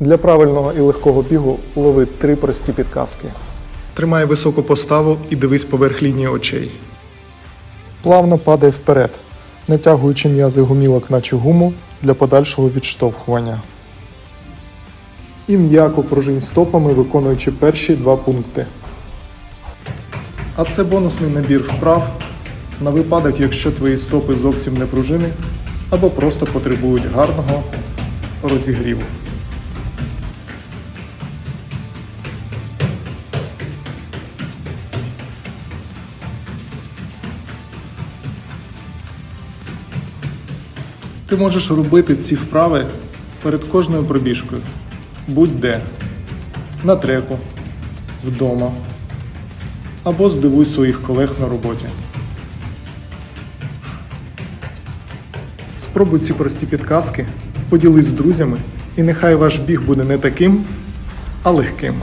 Для правильного і легкого бігу лови три прості підказки. Тримай високу поставу і дивись поверх лінії очей. Плавно падай вперед, натягуючи м'язи гумілок наче гуму для подальшого відштовхування. І м'яко пружинь стопами, виконуючи перші два пункти. А це бонусний набір вправ на випадок, якщо твої стопи зовсім не пружини або просто потребують гарного розігріву. Ти можеш робити ці вправи перед кожною пробіжкою. Будь-де. На треку, вдома. Або здивуй своїх колег на роботі. Спробуй ці прості підказки, поділись з друзями, і нехай ваш біг буде не таким, а легким.